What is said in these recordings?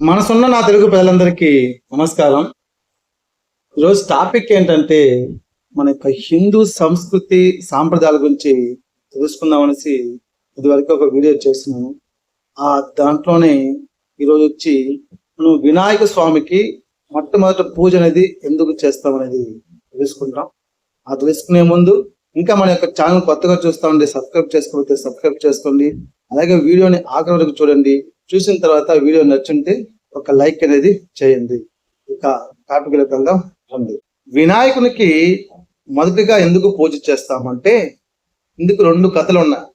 మనసున్న నా తెలుగు ప్రజలందరికీ నమస్కారం. ఈరోజు టాపిక్ ఏంటంటే మన యొక్క హిందూ సంస్కృతి సాంప్రదాయాల గురించి తెలుసుకుందాం అనేసి ఇదివరకు ఒక వీడియో చేస్తున్నాను ఆ దాంట్లోనే ఈరోజు వచ్చి మనం వినాయక స్వామికి మొట్టమొదటి పూజ అనేది ఎందుకు చేస్తాం అనేది తెలుసుకుంటాం ఆ తెలుసుకునే ముందు ఇంకా మన యొక్క ఛానల్ కొత్తగా చూస్తా ఉంటే సబ్స్క్రైబ్ చేసుకోకపోతే సబ్స్క్రైబ్ చేసుకోండి. అలాగే వీడియోని ఆఖరి వరకు చూడండి. చూసిన తర్వాత వీడియో నచ్చుంటే ఒక లైక్ అనేది చేయండి. ఇక కాటుకలకంగా ఉంది వినాయకునికి మొదటిగా ఎందుకు పూజ చేస్తామంటే ఇందుకు రెండు కథలు ఉన్నాయి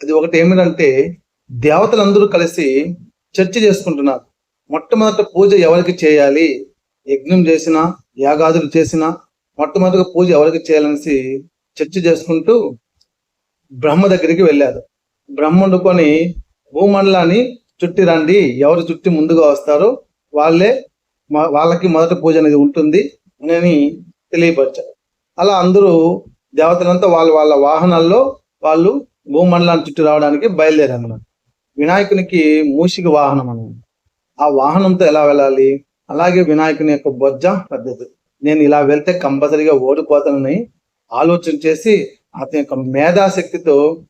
అది ఒకటి ఏమిటంటే దేవతలందరూ కలిసి చర్చ చేసుకుంటున్నారు. మొట్టమొదట పూజ ఎవరికి చేయాలి? యజ్ఞం చేసినా యాగాదులు చేసినా మొట్టమొదటిగా పూజ ఎవరికి చేయాలనేసి చర్చ చేసుకుంటూ బ్రహ్మ దగ్గరికి వెళ్ళారు. బ్రహ్మ వండుకొని భూమండలాన్ని చుట్టి రండి. ఎవరు చుట్టి ముందుగా వస్తారో వాళ్ళే మా- వాళ్ళకి మొదటి పూజ అనేది ఉంటుంది అని తెలియపరిచారు. అలా అందరూ దేవతలంతా వాళ్ళ వాళ్ళ వాహనాల్లో వాళ్ళు భూమండలాన్ని చుట్టి రావడానికి బయలుదేరారు వినాయకునికి మూషిక వాహనం అన్నమాట. ఆ వాహనంతో ఎలా వెళ్ళాలి? అలాగే వినాయకుని యొక్క బొజ్జ పద్ధతి. నేను ఇలా వెళ్తే కంపల్సరీగా ఓడిపోతానని ఆలోచన చేసి అతని యొక్క మేధాశక్తితో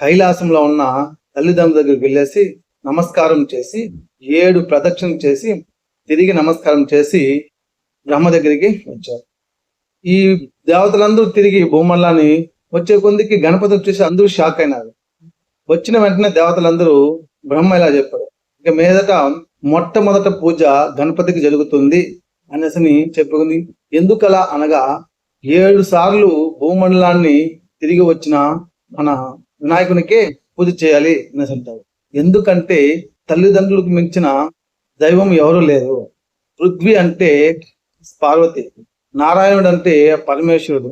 కైలాసంలో ఉన్న తల్లిదండ్రుల దగ్గరికి వెళ్ళేసి నమస్కారం చేసి ఏడు ప్రదక్షిణ చేసి తిరిగి నమస్కారం చేసి బ్రహ్మ దగ్గరికి వచ్చారు. ఈ దేవతలందరూ తిరిగి భూమల్లాని వచ్చే కొందికి గణపతి చూసి అందరూ షాక్ అయినారు. వచ్చిన వెంటనే దేవతలందరూ బ్రహ్మ ఇలా చెప్పారు. ఇక మీదట మొట్టమొదట పూజ గణపతికి జరుగుతుంది అనేసి చెప్పుకుంది. ఎందుకలా అనగా ఏడు సార్లు భూమండలాన్ని తిరిగి వచ్చిన మన వినాయకునికే పూజ చేయాలి అనేసి అంటారు. ఎందుకంటే తల్లిదండ్రులకు మించిన దైవం ఎవరు లేరు. పృథ్వీ అంటే పార్వతి నారాయణుడు అంటే పరమేశ్వరుడు.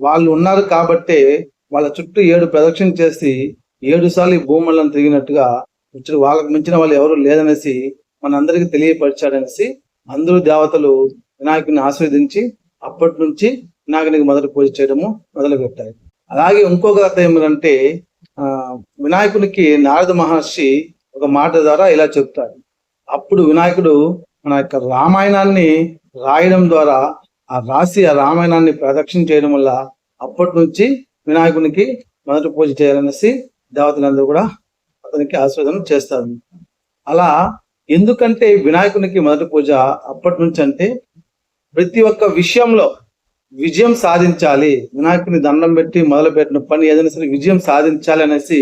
వాళ్ళు ఉన్నారు కాబట్టే వాళ్ళ చుట్టూ ఏడు ప్రదక్షిణ చేసి ఏడు సార్లు ఈ తిరిగినట్టుగా ఇప్పుడు వాళ్ళకు మించిన వాళ్ళు ఎవరు లేదనేసి మనందరికీ తెలియపరిచాడనేసి అందరూ దేవతలు వినాయకుని ఆస్వాదించి అప్పటి నుంచి వినాయకునికి మొదటి పూజ చేయడము మొదలు పెట్టారు అలాగే ఇంకొక కథ ఏమిటంటే వినాయకునికి నారద మహర్షి ఒక మాట ద్వారా ఇలా చెప్తాడు. అప్పుడు వినాయకుడు మన యొక్క రామాయణాన్ని రాయడం ద్వారా ఆ రాసి ఆ రామాయణాన్ని ప్రదక్షిణ చేయడం వల్ల అప్పటి నుంచి వినాయకునికి మొదటి పూజ చేయాలనేసి దేవతలందరూ కూడా అతనికి ఆశీర్వాదం చేస్తారు. అలా ఎందుకంటే వినాయకునికి మొదటి పూజ అప్పటి నుంచి అంటే ప్రతి ఒక్క విషయంలో విజయం సాధించాలి. వినాయకుని దండం పెట్టి మొదలు పెట్టిన పని ఏదైనా సరే విజయం సాధించాలి అనేసి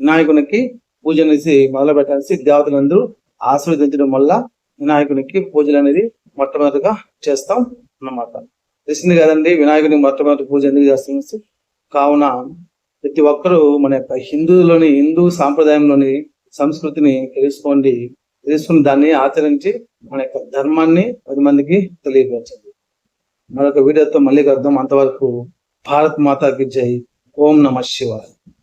వినాయకునికి పూజ అనేసి మొదలు పెట్టాల్సి దేవతలందరూ ఆశీర్వదించడం వల్ల వినాయకునికి పూజలు అనేది మొట్టమొదటిగా చేస్తాం అన్నమాట. తెలిసింది కదండి వినాయకుని మొట్టమొదటి పూజ ఎందుకు చేస్తామనేసి కావున ప్రతి ఒక్కరూ మన యొక్క హిందువులోని హిందూ సాంప్రదాయంలోని సంస్కృతిని తెలుసుకోండి. తెలుసుకుని దాన్ని ఆచరించి మన యొక్క ధర్మాన్ని పది మందికి తెలియపరచండి. మరొక వీడియోతో మళ్ళీ కలుద్దాం. అంతవరకు భారత్ మాతాకి జై. ఓం నమ శివాయ.